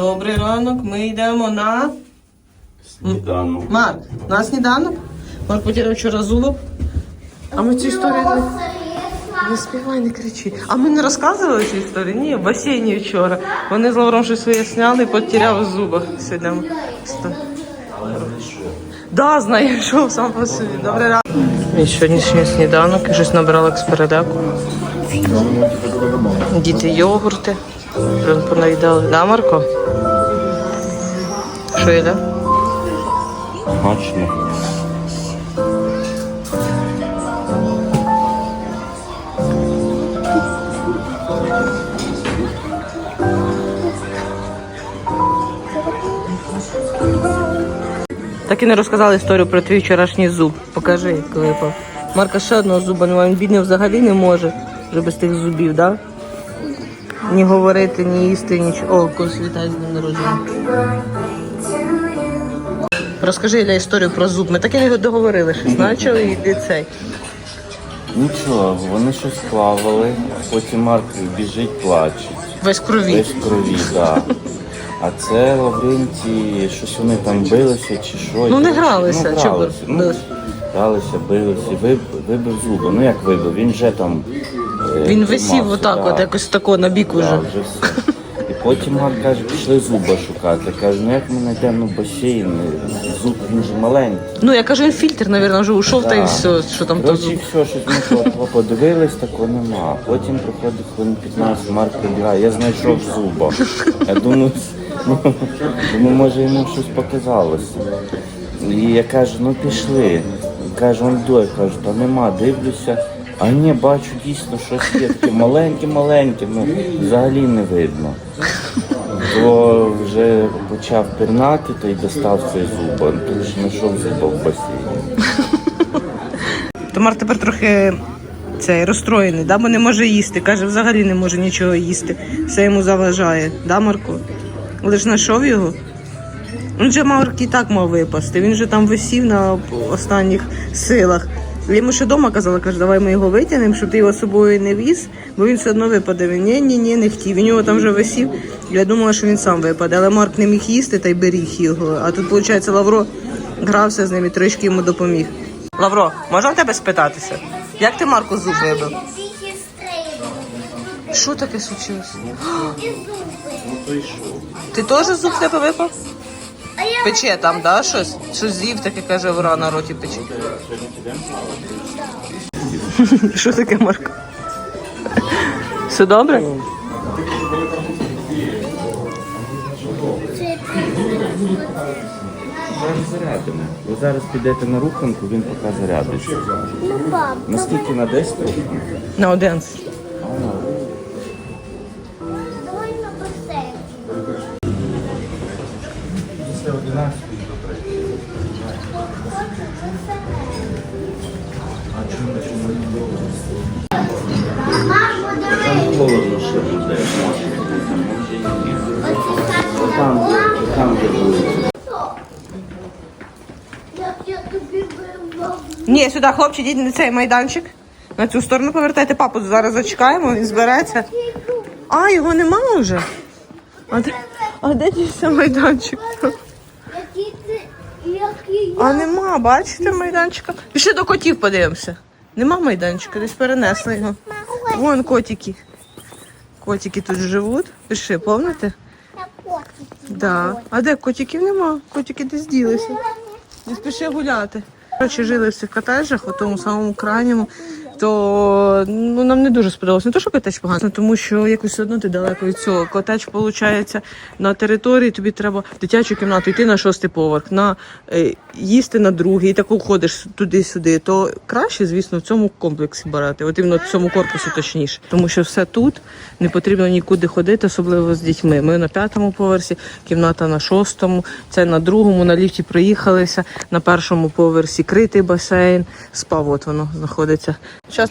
Добрий ранок. Ми йдемо на Сніданок. Марк. На сніданок. Марк потеряв вчора зубок. А ми цю історію не, не співай, не кричи. А ми не розказували цю історію? Ні, в басейні вчора. Вони з Лавром щось своє сняли і потеряв зубок. Сьогодні. ми ста- Да, знаю, що сам по собі. Добрий ранок. Мій сьогоднішній сніданок щось набрала експередаку. Діти йогурти. Понаїдали. Да, Марко? Що йде? Смачно. Так і не розказали історію про твій вчорашній зуб. Покажи, як випав. Марка ще одного зуба немає, він бідний взагалі не може вже без тих зубів, так? Да? Ні говорити, ні їсти, нічого. О, когось вітаю з днем народження. Розкажи Ілля, історію про зуб. Ми так і не договорили щось. Начали і цей. Нічого, вони щось плавали, потім Марк біжить, плаче. Весь крові. Весь крові, так. А це Лаврентій, щось вони там билися чи що. Ну, не гралися, Ну, чи гралися. Ну, гралися, билися, виб, вибив зуби. Ну як вибив, він вже там. Він висів отак, от якось тако на бік уже. вже все. І потім Марк каже, пішли зуба шукати. Каже, ну як ми знайдемо ну, басейн, зуб він же маленький. Ну, я кажу, він фільтр, мабуть, вже ушов, та й все, що там то Коротше, зуб. все, щось ми того подивились, такого нема. Потім проходить хвилин 15, Марк прибігає, я знайшов зуба. Я думаю, ну, думаю, може йому щось показалося. І я кажу, ну пішли. Каже, он до, я кажу, та нема, дивлюся. А ні, бачу дійсно щось є таке маленьке-маленьке, ну взагалі не видно. То вже почав пірнати, то й достав цей зуба. Тут ж знайшов зуба в басейні. Тамар тепер трохи цей розстроєний, да? бо не може їсти. Каже, взагалі не може нічого їсти. Все йому заважає, да, Марко? Але ж знайшов його. Він же Марк і так мав випасти. Він же там висів на останніх силах. Я Йому ще вдома казала, каже, давай ми його витягнемо, щоб ти його з собою не віз, бо він все одно випаде. Він ні, ні, ні, не хотів. Він його там вже висів. Я думала, що він сам випаде, але Марк не міг їсти та й беріг його. А тут, виходить, Лавро грався з ним і трішки йому допоміг. Лавро, можна в тебе спитатися? Як ти Марку зуб вибив? Що таке случилось? Ти теж зуб тебе випав? Пече там, да, щось? Щось з'їв, таке каже, вра на роті пече. Що таке, Марко? Все добре? Ви зараз підете на руханку, він поки зарядиться. Ну, Наскільки на 10 руханку? На 11. Ні, сюди, хлопці, йдіть на цей майданчик. На цю сторону повертайте папу. Зараз зачекаємо, він збереться. А, його нема вже. А а де дівся майданчик? А нема, бачите майданчика? Пішли до котів подивимося. Нема майданчика, десь перенесли його. Вон котики. Котики тут живуть. Пиши, помните? Да. А де котиків нема? Котики десь ділися. Не спіши гуляти. Коротше, жили в цих котеджах, у тому самому крайньому, то ну, нам не дуже сподобалося. Не то, що котедж поганий, тому що якось одно ти далеко від цього. Котедж, виходить, на території тобі треба в дитячу кімнату йти на шостий поверх, на е, їсти на другий, і так ходиш туди-сюди. То краще, звісно, в цьому комплексі брати. От іменно в цьому корпусі точніше. Тому що все тут не потрібно нікуди ходити, особливо з дітьми. Ми на п'ятому поверсі, кімната на шостому, це на другому, на ліфті проїхалися, на першому поверсі критий басейн, спа, от воно знаходиться. Зараз.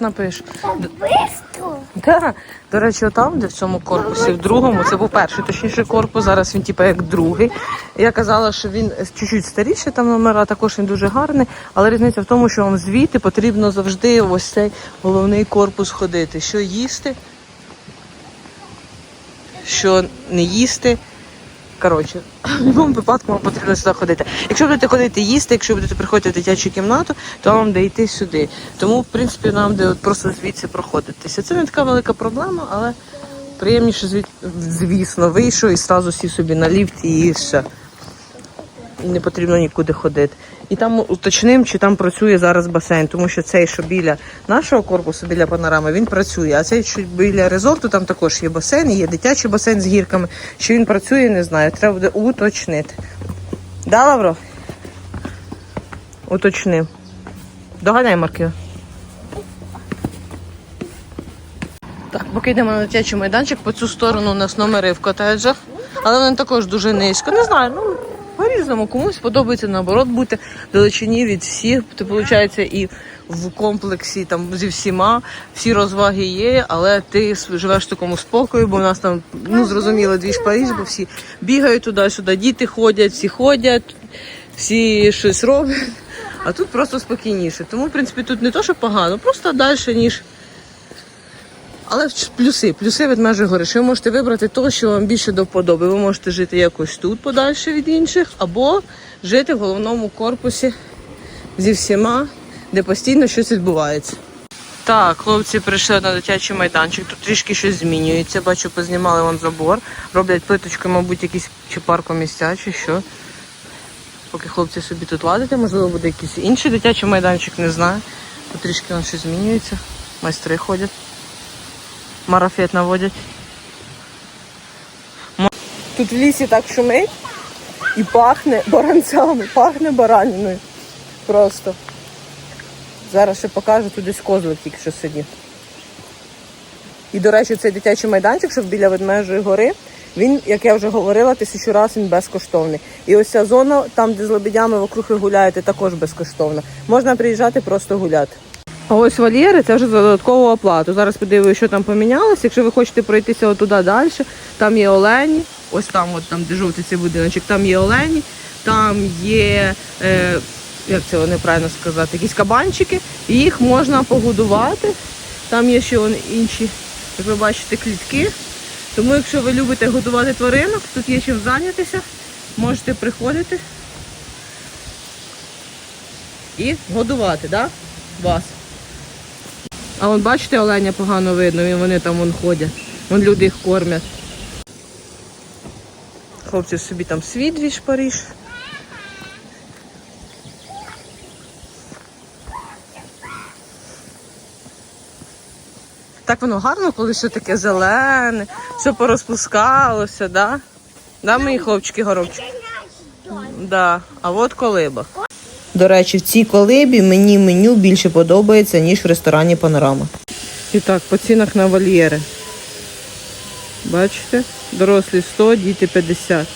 Бистро. Да. До речі, там, де в цьому корпусі, в другому, це був перший, точніше, корпус, зараз він типу як другий. Я казала, що він чуть-чуть старіший, там номера, також він дуже гарний, але різниця в тому, що вам звідти потрібно завжди в ось цей головний корпус ходити. Що їсти, що не їсти, Коротше, в будь-якому випадку вам потрібно сюди ходити. Якщо будете ходити їсти, якщо будете приходити в дитячу кімнату, то вам де йти сюди. Тому, в принципі, нам де просто звідси проходитися. Це не така велика проблема, але приємніше, звісно, вийшов і одразу сів собі на ліфт і все. Не потрібно нікуди ходити. І там уточним, чи там працює зараз басейн, тому що цей, що біля нашого корпусу, біля панорами, він працює. А цей, що біля резорту, там також є басейн, є дитячий басейн з гірками. Чи він працює, не знаю. Треба буде уточнити. Да, Лавро? Уточнив. Доганяй, Марків. Так, поки йдемо на дитячий майданчик, по цю сторону у нас номери в котеджах, але вони також дуже низько. Не знаю, ну по-різному комусь подобається наоборот бути далечині від всіх. Це виходить і в комплексі там зі всіма, всі розваги є, але ти живеш в такому спокою, бо в нас там ну зрозуміло дві ж Париж, бо всі бігають туди-сюди, діти ходять, всі ходять, всі щось роблять. А тут просто спокійніше. Тому, в принципі, тут не то, що погано, просто далі, ніж але плюси, плюси від межі гори. Що ви можете вибрати те, що вам більше до вподоби. Ви можете жити якось тут подальше від інших, або жити в головному корпусі зі всіма, де постійно щось відбувається. Так, хлопці прийшли на дитячий майданчик. Тут трішки щось змінюється. Бачу, познімали вон забор. Роблять плиточкою, мабуть, якісь чи паркомісця, чи що. Поки хлопці собі тут ладять, можливо, буде якийсь інший дитячий майданчик, не знаю. Тут трішки вон щось змінюється. Майстри ходять марафет наводять. Тут в лісі так шумить і пахне баранцями, пахне бараніною. Просто. Зараз ще покажу, тут десь козлик тільки що сидів. І, до речі, цей дитячий майданчик, що біля ведмежої гори, він, як я вже говорила, тисячу разів він безкоштовний. І ось ця зона, там, де з лебедями вокруг ви гуляєте, також безкоштовна. Можна приїжджати просто гуляти. А ось вольєри це вже за додаткову оплату. Зараз подивлюся, що там помінялося. Якщо ви хочете пройтися отуди далі, там є олені. Ось там, от там, де жовтий цей будиночок, там є олені, там є, е, як це вони правильно сказати, якісь кабанчики, і їх можна погодувати. Там є ще вон інші, як ви бачите, клітки. Тому, якщо ви любите годувати тваринок, тут є чим зайнятися, можете приходити і годувати, да? Вас. А вон бачите, оленя погано видно, і вони там вон ходять. Вон люди їх кормять. Хлопці собі там свій двіж Париж. Так воно гарно, коли все таке зелене, все порозпускалося, да? Да, мої хлопчики горобчики? Да. А от колиба. До речі, в цій колибі мені меню більше подобається, ніж в ресторані Панорама. І так, по цінах на вольєри. Бачите? Дорослі 100, діти 50.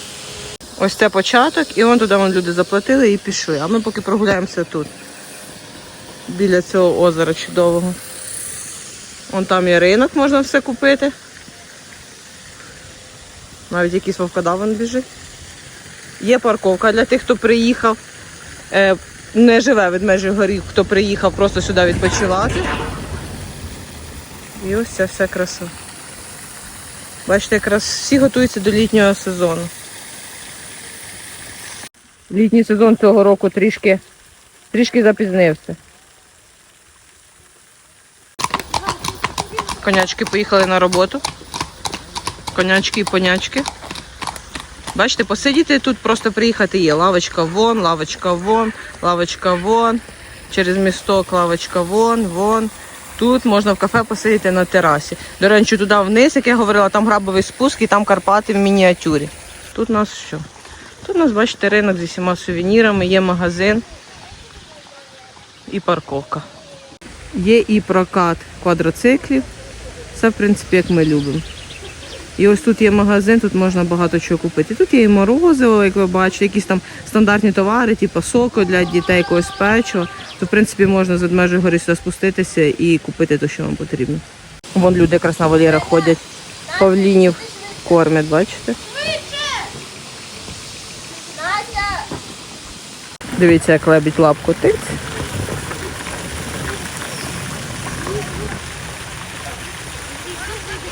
Ось це початок, і вон туди вон люди заплатили і пішли. А ми поки прогуляємося тут. Біля цього озера чудового. Вон там є ринок, можна все купити. Навіть якийсь вовкодаван біжить. Є парковка для тих, хто приїхав не живе від межі горі, хто приїхав просто сюди відпочивати. І ось ця вся краса. Бачите, якраз всі готуються до літнього сезону. Літній сезон цього року трішки, трішки запізнився. Конячки поїхали на роботу. Конячки і понячки. Бачите, посидіти тут, просто приїхати є. Лавочка вон, лавочка вон, лавочка вон. Через місток лавочка вон, вон. Тут можна в кафе посидіти на терасі. До речі, туди вниз, як я говорила, там грабовий спуск і там Карпати в мініатюрі. Тут у нас що? Тут у нас, бачите, ринок зі всіма сувенірами, є магазин і парковка. Є і прокат квадроциклів. Це, в принципі, як ми любимо. І ось тут є магазин, тут можна багато чого купити. Тут є і морозиво, як ви бачите, якісь там стандартні товари, типу соку для дітей, якогось печива. То, в принципі, можна з ведмежої гори сюди спуститися і купити те, що вам потрібно. Вон люди якраз на вольєрах ходять, павлінів кормять, бачите? Дивіться, як лебідь лапку тиць.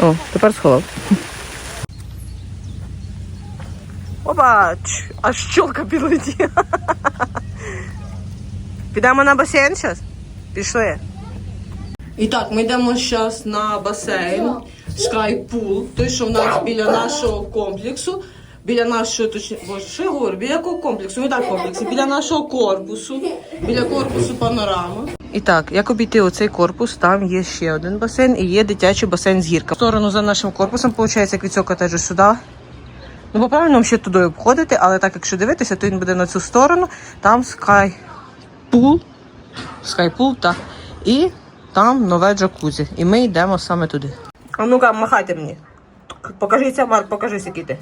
О, тепер сховав. Опа! Аж щелка підлетіла. Підемо на басейн зараз? Пішли. І так, ми йдемо зараз на басейн Sky Pool, той, що в нас біля нашого комплексу. Біля нашого, точніше, боже, що я говорю? Біля якого комплексу? Не так комплексу, біля нашого корпусу, біля корпусу панорама. І так, як обійти оцей корпус, там є ще один басейн і є дитячий басейн з гірка. В сторону за нашим корпусом, виходить, як від цього котеджу сюди. Ну, по правильному ще туди обходити, але так, якщо дивитися, то він буде на цю сторону. Там Sky Pool, Sky Pool, так. І там нове джакузі. І ми йдемо саме туди. А ну-ка, махайте мені. Покажися, Марк, покажись, який ти.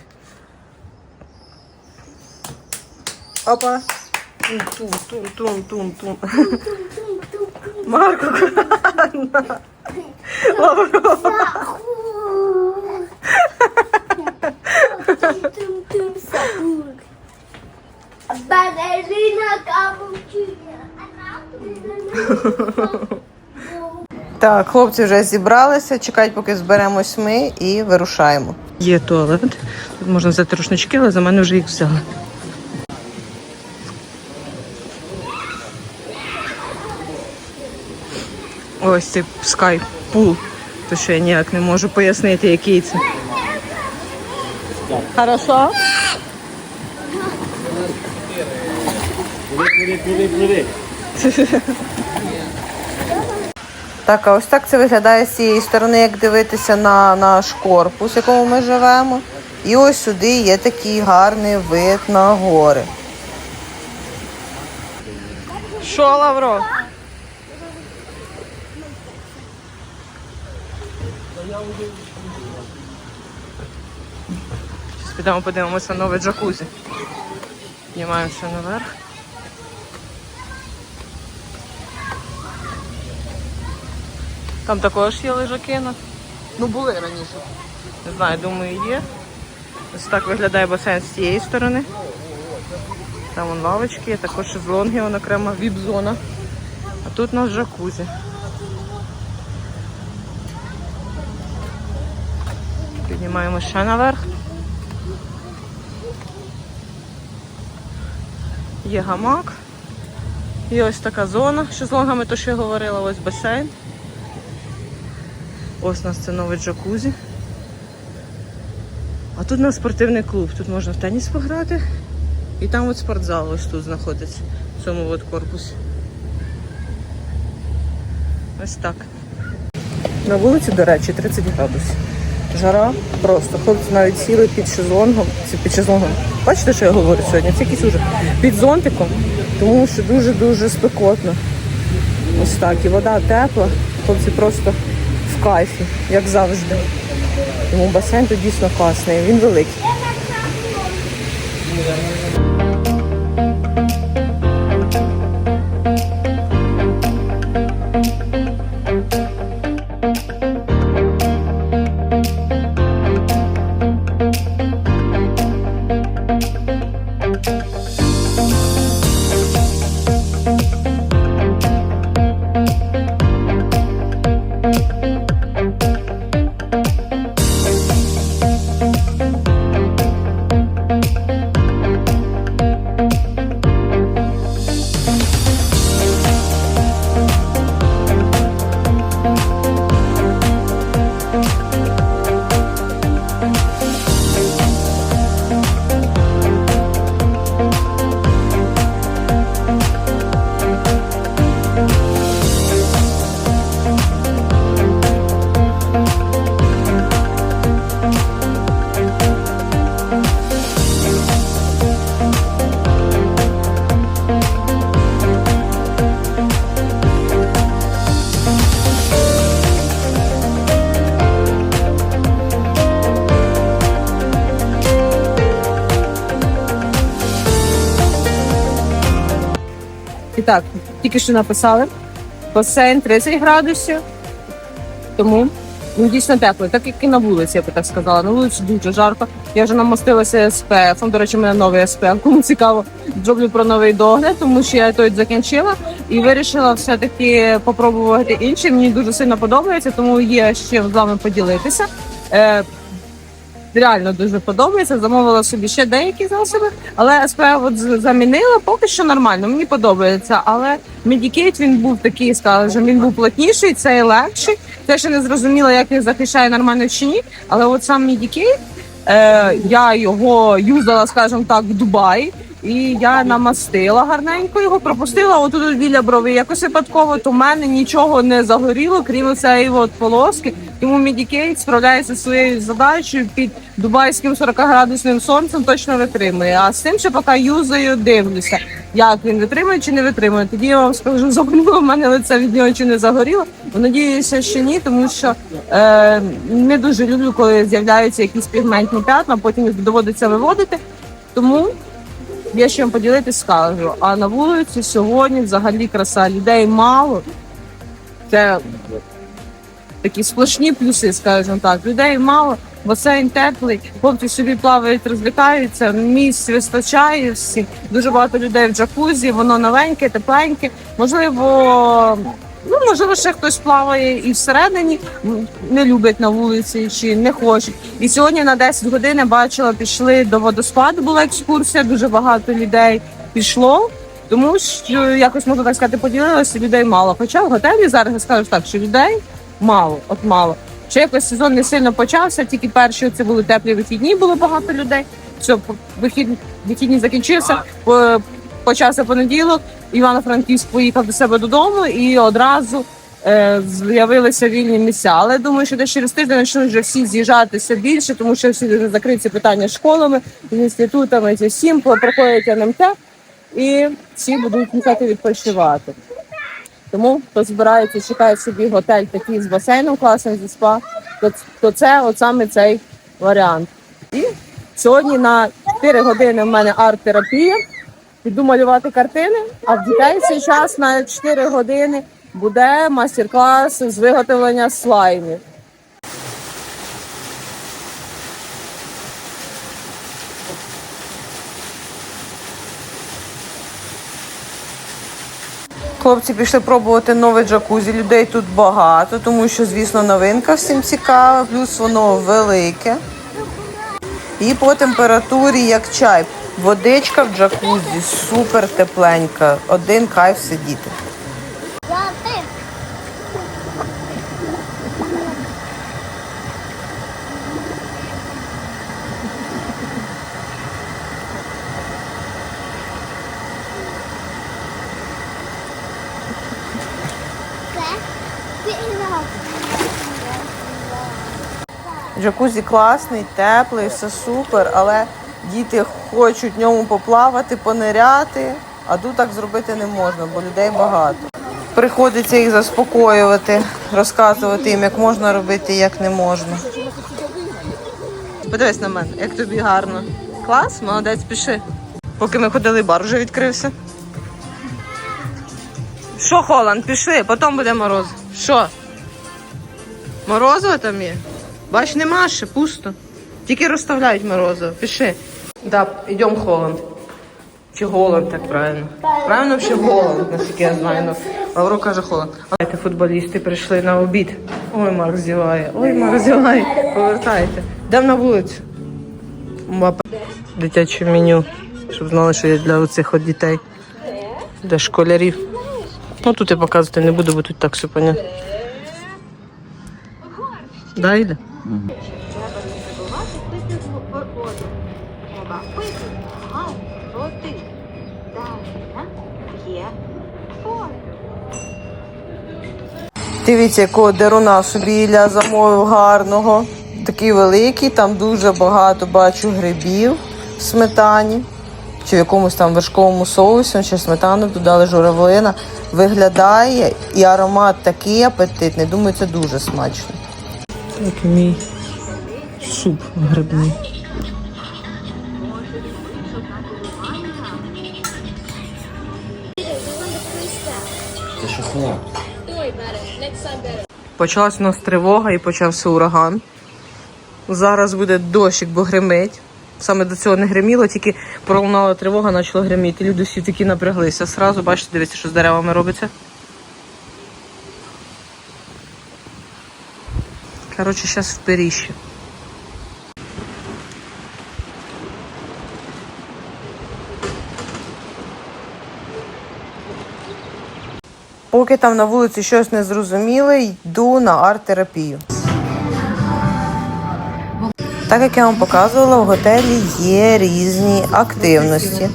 Опа. Тун, тун, тун, Так, хлопці вже зібралися, чекають, поки зберемось ми і вирушаємо. Є туалет. Тут можна взяти рушнички, але за мене вже їх взяли. Ось цей Sky Pool. То що я ніяк не можу пояснити, який це. Хорошо? Так, а ось так це виглядає з цієї сторони, як дивитися на наш корпус, в якому ми живемо. І ось сюди є такий гарний вид на гори. Що, Лавро? Зараз підемо подивимося на нове джакузі. Піднімаємося наверх. Там також є лежаки. Ну, були раніше. Не знаю, думаю, є. Ось так виглядає басейн з цієї сторони. Там вон лавочки, є також шезлонги, вон окрема віп-зона. А тут у нас джакузі. Піднімаємо ще наверх. Є гамак. Є ось така зона з шезлонгами, то що я говорила, ось басейн. Ось у нас це новий джакузі. А тут у нас спортивний клуб. Тут можна в теніс пограти. І там от спортзал ось тут знаходиться, в цьому от корпусі. Ось так. На вулиці, до речі, 30 градусів. Жара просто. Хлопці навіть сіли під шезлонгом. Під шезлонгом. Бачите, що я говорю сьогодні? Це якийсь уже Під зонтиком, тому що дуже-дуже спекотно. Ось так. І вода тепла. Хлопці просто в кайфі, як завжди. Тому басейн тут дійсно класний, він великий. Так, тільки що написали. Басейн 30 градусів. Тому ну, дійсно тепло, так як і на вулиці, я би так сказала. На вулиці дуже жарко. Я вже намастилася СПФ. До речі, у мене новий СПФ. Кому цікаво, зроблю про новий догляд, тому що я той закінчила і вирішила все-таки попробувати інший. Мені дуже сильно подобається, тому є чим з вами поділитися. Реально дуже подобається. Замовила собі ще деякі засоби, але СП от замінила поки що нормально. Мені подобається. Але Медікейт він був такий, скажімо, він був плотніший, цей легший. Це ще не зрозуміло, як він захищає нормально чи ні. Але от сам Медікейт, е, я його юзала, скажімо так, в Дубаї. І я намастила гарненько його, пропустила отут біля брови. Якось випадково, то в мене нічого не загоріло, крім цієї от полоски. Тому Медікейт справляється своєю задачею під дубайським 40-градусним сонцем точно витримує. А з тим, що поки юзаю, дивлюся, як він витримує чи не витримує. Тоді я вам скажу, загоріло в мене лице від нього чи не загоріло. Надіюся, що ні, тому що е, не дуже люблю, коли з'являються якісь пігментні п'ятна, потім їх доводиться виводити. Тому є що вам поділитися, скажу. А на вулиці сьогодні взагалі краса людей мало. Це такі сплошні плюси, скажімо так. Людей мало, басейн теплий, хлопці собі плавають, розвлікаються, місць вистачає всіх. Дуже багато людей в джакузі, воно новеньке, тепленьке. Можливо, ну можливо, ще хтось плаває і всередині не любить на вулиці чи не хочуть. І сьогодні на 10 годин я бачила, пішли до водоспаду. Була екскурсія, дуже багато людей пішло. Тому що якось можна так сказати, поділилося людей мало. Хоча в готелі зараз я скажу так, що людей мало, от мало. Ще якось сезон не сильно почався, тільки перші це були теплі вихідні, було багато людей. Все, вихід, вихідні закінчився, почався понеділок. Івано-Франківськ поїхав до себе додому і одразу е, з'явилися вільні місця. Але думаю, що десь через тиждень почнуть вже всі з'їжджатися більше, тому що всі вже закриті питання з школами, з інститутами, зі всім проходять НМТ і всі будуть їхати відпочивати. Тому хто збирається, чекає собі готель такий з басейном класним зі спа, то, то це от саме цей варіант. І сьогодні на 4 години в мене арт-терапія. Піду малювати картини, а в дітей цей час на 4 години буде майстер-клас з виготовлення слаймів. Хлопці пішли пробувати нове джакузі. Людей тут багато, тому що, звісно, новинка всім цікава, плюс воно велике. І по температурі як чай. Водичка в джакузі супер тепленька. Один кайф сидіти. Джакузі класний, теплий, все супер, але діти хочуть в ньому поплавати, пониряти, а тут так зробити не можна, бо людей багато. Приходиться їх заспокоювати, розказувати їм, як можна робити, як не можна. Подивись на мене, як тобі гарно. Клас, молодець, піши. Поки ми ходили, бар вже відкрився. Що, Холанд, пішли, потім буде мороз. Що? Морозиво там є? Бач, нема ще, пусто. Тільки розставляють морозиво. Пиши. Да, йдемо Холланд. Чи Голланд, так правильно. Правильно взагалі Голланд, наскільки я знаю. Ну, Лавро каже Холланд. Давайте футболісти прийшли на обід. Ой, Марк зіває. Ой, Марк зіває. Повертайте. Йдемо на вулицю. Мапа. Дитяче меню. Щоб знали, що є для оцих от дітей. Для школярів. Ну тут я показувати не буду, бо тут так все понятно. Да, Іля? Треба Дивіться, якого деруна собі Ілля замовив гарного. Такий великий, там дуже багато бачу грибів в сметані. Чи в якомусь там вершковому соусі, чи сметану додали журавлина. Виглядає і аромат такий апетитний. Думаю, це дуже смачно. Так мій суп грибний. Це шоколад. Почалась у нас тривога і почався ураган. Зараз буде дощик, бо гримить. Саме до цього не гриміло, тільки пролунала тривога, почало гриміти. Люди всі такі напряглися. Сразу бачите, дивіться, що з деревами робиться. Коротше, зараз в періщі. Поки там на вулиці щось не зрозуміли, йду на арт-терапію. Так як я вам показувала, в готелі є різні активності.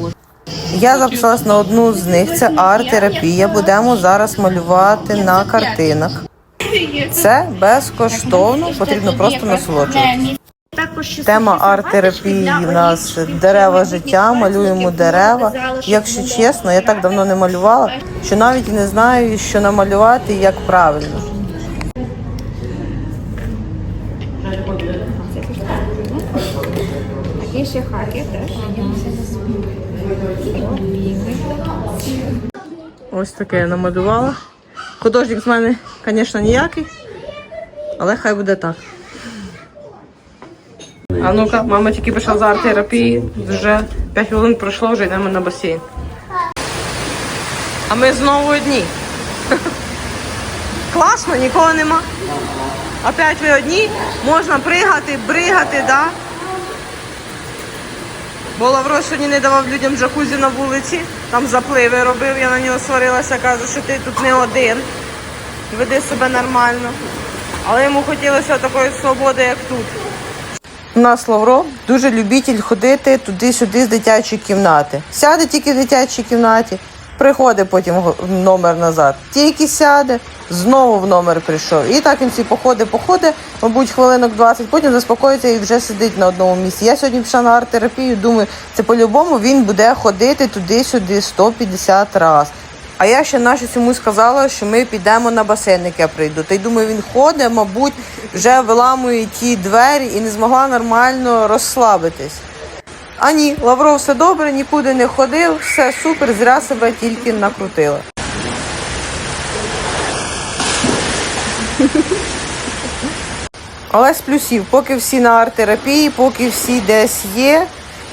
Я записалась на одну з них, це арт-терапія. Будемо зараз малювати на картинах. Це безкоштовно, потрібно просто насолоджуватися. Тема арт-терапії у нас дерева життя, малюємо дерева. Якщо чесно, я так давно не малювала, що навіть не знаю, що намалювати і як правильно. Є ще хаки теж. Ось таке я намалювала. Художник з мене, звісно, ніякий, але хай буде так. А ну-ка, мама тільки пішла з арт-терапії, вже 5 хвилин пройшло, вже йдемо на басейн. А ми знову одні. Класно, нікого нема. Опять ви одні, можна пригати, бригати, да? Бо Лавро сьогодні не давав людям джакузі на вулиці, там запливи робив, я на нього сварилася, кажу, що ти тут не один. Веди себе нормально. Але йому хотілося такої свободи, як тут. У нас Лавро дуже любитель ходити туди-сюди з дитячої кімнати. Сяде тільки в дитячій кімнаті, приходить потім в номер назад. Тільки сяде, знову в номер прийшов. І так він всі походить, походить, мабуть, хвилинок 20, потім заспокоїться і вже сидить на одному місці. Я сьогодні пішла на арт-терапію, думаю, це по-любому він буде ходити туди-сюди 150 разів. А я ще наші цьому сказала, що ми підемо на басейн, як я прийду. Та й думаю, він ходить, мабуть, вже виламує ті двері і не змогла нормально розслабитись. А ні, Лавров все добре, нікуди не ходив, все супер, зря себе тільки накрутила. Але з плюсів, поки всі на арт-терапії, поки всі десь є.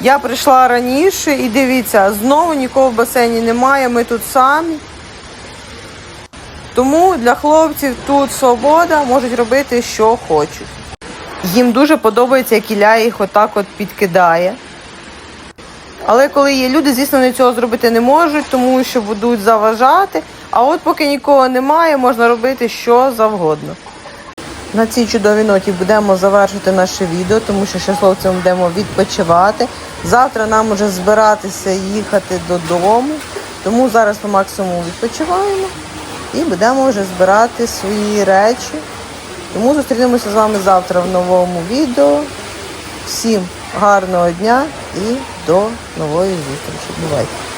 Я прийшла раніше і дивіться, знову нікого в басейні немає, ми тут самі. Тому для хлопців тут свобода, можуть робити, що хочуть. Їм дуже подобається, як Ілля їх отак от підкидає. Але коли є люди, звісно, вони цього зробити не можуть, тому що будуть заважати. А от поки нікого немає, можна робити що завгодно. На цій чудовій ноті будемо завершити наше відео, тому що ще хлопцям будемо відпочивати. Завтра нам уже збиратися їхати додому. Тому зараз по максимуму відпочиваємо і будемо вже збирати свої речі. Тому зустрінемося з вами завтра в новому відео. Всім гарного дня і до нової зустрічі. Бувайте!